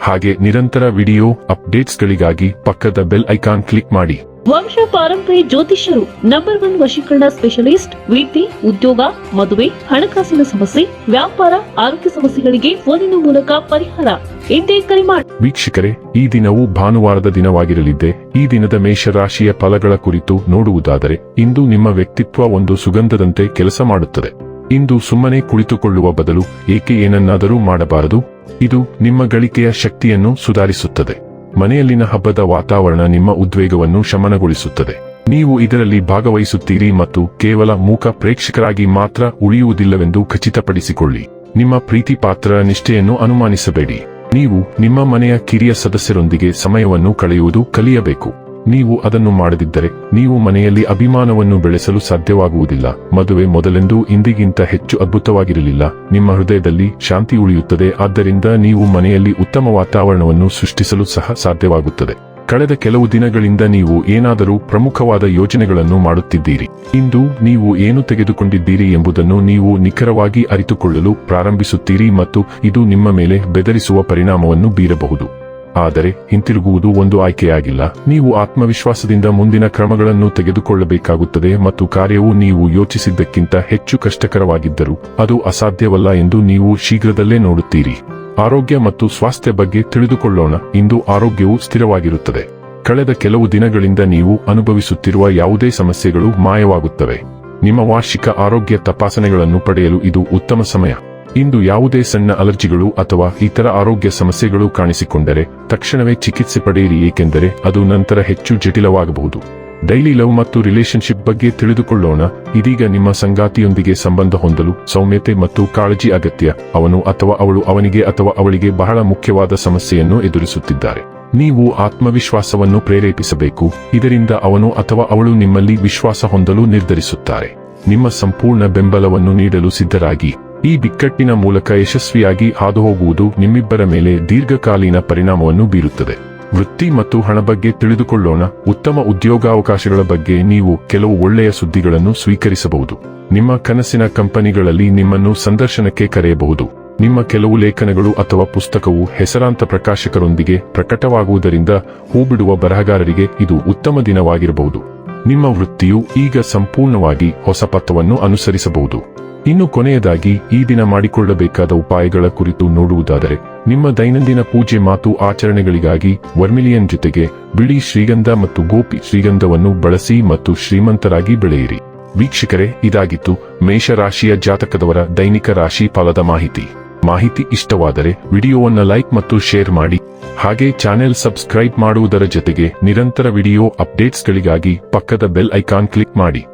ಹಾಗೆ ನಿರಂತರ ವಿಡಿಯೋ ಅಪ್ಡೇಟ್ಸ್ಗಳಿಗಾಗಿ ಪಕ್ಕದ ಬೆಲ್ ಐಕಾನ್ ಕ್ಲಿಕ್ ಮಾಡಿ. ವಂಶ ಪಾರಂಪರಿ ಜ್ಯೋತಿಷ್ಯರು ನಂಬರ್ ಒನ್ ವಶೀಕರಣ ಸ್ಪೆಷಲಿಸ್ಟ್ ವೃತ್ತಿ ಉದ್ಯೋಗ ಮದುವೆ ಹಣಕಾಸಿನ ಸಮಸ್ಯೆ ವ್ಯಾಪಾರ ಆರೋಗ್ಯ ಸಮಸ್ಯೆಗಳಿಗೆ ಫೋನಿನ ಮೂಲಕ ಪರಿಹಾರ. ಎಂದೇ ಕರೆ ಮಾಡಿ ವೀಕ್ಷಕರೇ ಈ ದಿನವು ಭಾನುವಾರದ ದಿನವಾಗಿರಲಿದೆ ಈ ದಿನದ ಮೇಷರಾಶಿಯ ಫಲಗಳ ಕುರಿತು ನೋಡುವುದಾದರೆ ಇಂದು ನಿಮ್ಮ ವ್ಯಕ್ತಿತ್ವ ಒಂದು ಸುಗಂಧದಂತೆ ಕೆಲಸ ಮಾಡುತ್ತದೆ. ಇಂದು ಸುಮ್ಮನೆ ಕುಳಿತುಕೊಳ್ಳುವ ಬದಲು ಏಕೆ ಏನನ್ನಾದರೂ ಮಾಡಬಾರದು? ಇದು ನಿಮ್ಮ ಗಳಿಕೆಯ ಶಕ್ತಿಯನ್ನು ಸುಧಾರಿಸುತ್ತದೆ. ಮನೆಯಲ್ಲಿನ ಹಬ್ಬದ ವಾತಾವರಣ ನಿಮ್ಮ ಉದ್ವೇಗವನ್ನು ಶಮನಗೊಳಿಸುತ್ತದೆ. ನೀವು ಇದರಲ್ಲಿ ಭಾಗವಹಿಸುತ್ತೀರಿ ಮತ್ತು ಕೇವಲ ಮೂಕ ಪ್ರೇಕ್ಷಕರಾಗಿ ಮಾತ್ರ ಉಳಿಯುವುದಿಲ್ಲವೆಂದು ಖಚಿತಪಡಿಸಿಕೊಳ್ಳಿ. ನಿಮ್ಮ ಪ್ರೀತಿ ಪಾತ್ರ ನಿಷ್ಠೆಯನ್ನು ಅನುಮಾನಿಸಬೇಡಿ. ನೀವು ನಿಮ್ಮ ಮನೆಯ ಕಿರಿಯ ಸದಸ್ಯರೊಂದಿಗೆ ಸಮಯವನ್ನು ಕಳೆಯುವುದು ಕಲಿಯಬೇಕು. ನೀವು ಅದನ್ನು ಮಾಡದಿದ್ದರೆ ನೀವು ಮನೆಯಲ್ಲಿ ಅಭಿಮಾನವನ್ನು ಬೆಳೆಸಲು ಸಾಧ್ಯವಾಗುವುದಿಲ್ಲ. ಮದುವೆ ಮೊದಲೆಂದೂ ಇಂದಿಗಿಂತ ಹೆಚ್ಚು ಅದ್ಭುತವಾಗಿರಲಿಲ್ಲ. ನಿಮ್ಮ ಹೃದಯದಲ್ಲಿ ಶಾಂತಿ ಉಳಿಯುತ್ತದೆ. ಆದ್ದರಿಂದ ನೀವು ಮನೆಯಲ್ಲಿ ಉತ್ತಮ ವಾತಾವರಣವನ್ನು ಸೃಷ್ಟಿಸಲು ಸಹ ಸಾಧ್ಯವಾಗುತ್ತದೆ. ಕಳೆದ ಕೆಲವು ದಿನಗಳಿಂದ ನೀವು ಏನಾದರೂ ಪ್ರಮುಖವಾದ ಯೋಜನೆಗಳನ್ನು ಮಾಡುತ್ತಿದ್ದೀರಿ. ಇಂದು ನೀವು ಏನು ತೆಗೆದುಕೊಂಡಿದ್ದೀರಿ ಎಂಬುದನ್ನು ನೀವು ನಿಖರವಾಗಿ ಅರಿತುಕೊಳ್ಳಲು ಪ್ರಾರಂಭಿಸುತ್ತೀರಿ ಮತ್ತು ಇದು ನಿಮ್ಮ ಮೇಲೆ ಬೆದರಿಸುವ ಪರಿಣಾಮವನ್ನು ಬೀರಬಹುದು. ಆದರೆ ಹಿಂತಿರುಗುವುದು ಒಂದು ಆಯ್ಕೆಯಾಗಿಲ್ಲ. ನೀವು ಆತ್ಮವಿಶ್ವಾಸದಿಂದ ಮುಂದಿನ ಕ್ರಮಗಳನ್ನು ತೆಗೆದುಕೊಳ್ಳಬೇಕಾಗುತ್ತದೆ ಮತ್ತು ಕಾರ್ಯವು ನೀವು ಯೋಚಿಸಿದ್ದಕ್ಕಿಂತ ಹೆಚ್ಚು ಕಷ್ಟಕರವಾಗಿದ್ದರೂ ಅದು ಅಸಾಧ್ಯವಲ್ಲ ಎಂದು ನೀವು ಶೀಘ್ರದಲ್ಲೇ ನೋಡುತ್ತೀರಿ. ಆರೋಗ್ಯ ಮತ್ತು ಸ್ವಾಸ್ಥ್ಯ ಬಗ್ಗೆ ತಿಳಿದುಕೊಳ್ಳೋಣ. ಇಂದು ಆರೋಗ್ಯವು ಸ್ಥಿರವಾಗಿರುತ್ತದೆ. ಕಳೆದ ಕೆಲವು ದಿನಗಳಿಂದ ನೀವು ಅನುಭವಿಸುತ್ತಿರುವ ಯಾವುದೇ ಸಮಸ್ಯೆಗಳು ಮಾಯವಾಗುತ್ತವೆ. ನಿಮ್ಮ ವಾರ್ಷಿಕ ಆರೋಗ್ಯ ತಪಾಸಣೆಗಳನ್ನು ಪಡೆಯಲು ಇದು ಉತ್ತಮ ಸಮಯ. ಇಂದು ಯಾವುದೇ ಸಣ್ಣ ಅಲರ್ಜಿಗಳು ಅಥವಾ ಇತರ ಆರೋಗ್ಯ ಸಮಸ್ಯೆಗಳು ಕಾಣಿಸಿಕೊಂಡರೆ ತಕ್ಷಣವೇ ಚಿಕಿತ್ಸೆ ಪಡೆಯಿರಿ, ಏಕೆಂದರೆ ಅದು ನಂತರ ಹೆಚ್ಚು ಜಟಿಲವಾಗಬಹುದು. ಡೈಲಿ ಲವ್ ಮತ್ತು ರಿಲೇಶನ್ಶಿಪ್ ಬಗ್ಗೆ ತಿಳಿದುಕೊಳ್ಳೋಣ. ಇದೀಗ ನಿಮ್ಮ ಸಂಗಾತಿಯೊಂದಿಗೆ ಸಂಬಂಧ ಹೊಂದಲು ಸೌಮ್ಯತೆ ಮತ್ತು ಕಾಳಜಿ ಅಗತ್ಯ. ಅವನು ಅಥವಾ ಅವಳು ಅವನಿಗೆ ಅಥವಾ ಅವಳಿಗೆ ಬಹಳ ಮುಖ್ಯವಾದ ಸಮಸ್ಯೆಯನ್ನು ಎದುರಿಸುತ್ತಿದ್ದಾರೆ. ನೀವು ಆತ್ಮವಿಶ್ವಾಸವನ್ನು ಪ್ರೇರೇಪಿಸಬೇಕು. ಇದರಿಂದ ಅವನು ಅಥವಾ ಅವಳು ನಿಮ್ಮಲ್ಲಿ ವಿಶ್ವಾಸ ಹೊಂದಲು ನಿರ್ಧರಿಸುತ್ತಾರೆ. ನಿಮ್ಮ ಸಂಪೂರ್ಣ ಬೆಂಬಲವನ್ನು ನೀಡಲು ಸಿದ್ಧರಾಗಿ. ಈ ಬಿಕ್ಕಟ್ಟಿನ ಮೂಲಕ ಯಶಸ್ವಿಯಾಗಿ ಹಾದುಹೋಗುವುದು ನಿಮ್ಮಿಬ್ಬರ ಮೇಲೆ ದೀರ್ಘಕಾಲೀನ ಪರಿಣಾಮವನ್ನು ಬೀರುತ್ತದೆ. ವೃತ್ತಿ ಮತ್ತು ಹಣ ಬಗ್ಗೆ ತಿಳಿದುಕೊಳ್ಳೋಣ. ಉತ್ತಮ ಉದ್ಯೋಗಾವಕಾಶಗಳ ಬಗ್ಗೆ ನೀವು ಕೆಲವು ಒಳ್ಳೆಯ ಸುದ್ದಿಗಳನ್ನು ಸ್ವೀಕರಿಸಬಹುದು. ನಿಮ್ಮ ಕನಸಿನ ಕಂಪನಿಗಳಲ್ಲಿ ನಿಮ್ಮನ್ನು ಸಂದರ್ಶನಕ್ಕೆ ಕರೆಯಬಹುದು. ನಿಮ್ಮ ಕೆಲವು ಲೇಖನಗಳು ಅಥವಾ ಪುಸ್ತಕವು ಹೆಸರಾಂತ ಪ್ರಕಾಶಕರೊಂದಿಗೆ ಪ್ರಕಟವಾಗುವುದರಿಂದ ಹೂಬಿಡುವ ಬರಹಗಾರರಿಗೆ ಇದು ಉತ್ತಮ ದಿನವಾಗಿರಬಹುದು. ನಿಮ್ಮ ವೃತ್ತಿಯು ಈಗ ಸಂಪೂರ್ಣವಾಗಿ ಹೊಸ ಪಥವನ್ನು ಅನುಸರಿಸಬಹುದು. ಇನ್ನು ಕೊನೆಯದಾಗಿ ಈ ದಿನ ಮಾಡಿಕೊಳ್ಳಬೇಕಾದ ಉಪಾಯಗಳ ಕುರಿತು ನೋಡುವುದಾದರೆ, ನಿಮ್ಮ ದೈನಂದಿನ ಪೂಜೆ ಮಾತು ಆಚರಣೆಗಳಿಗಾಗಿ ವರ್ಮಿಲಿಯನ್ ಜೊತೆಗೆ ಬಿಳಿ ಶ್ರೀಗಂಧ ಮತ್ತು ಗೋಪಿ ಶ್ರೀಗಂಧವನ್ನು ಬಳಸಿ ಮತ್ತು ಶ್ರೀಮಂತರಾಗಿ ಬೆಳೆಯಿರಿ. ವೀಕ್ಷಕರೇ, ಇದಾಗಿತ್ತು ಮೇಷರಾಶಿಯ ಜಾತಕದವರ ದೈನಿಕ ರಾಶಿ ಫಲದ ಮಾಹಿತಿ. ಮಾಹಿತಿ ಇಷ್ಟವಾದರೆ ವಿಡಿಯೋವನ್ನು ಲೈಕ್ ಮತ್ತು ಶೇರ್ ಮಾಡಿ. ಹಾಗೆ ಚಾನೆಲ್ ಸಬ್ಸ್ಕ್ರೈಬ್ ಮಾಡುವುದರ ಜೊತೆಗೆ ನಿರಂತರ ವಿಡಿಯೋ ಅಪ್ಡೇಟ್ಸ್ಗಳಿಗಾಗಿ ಪಕ್ಕದ ಬೆಲ್ ಐಕಾನ್ ಕ್ಲಿಕ್ ಮಾಡಿ.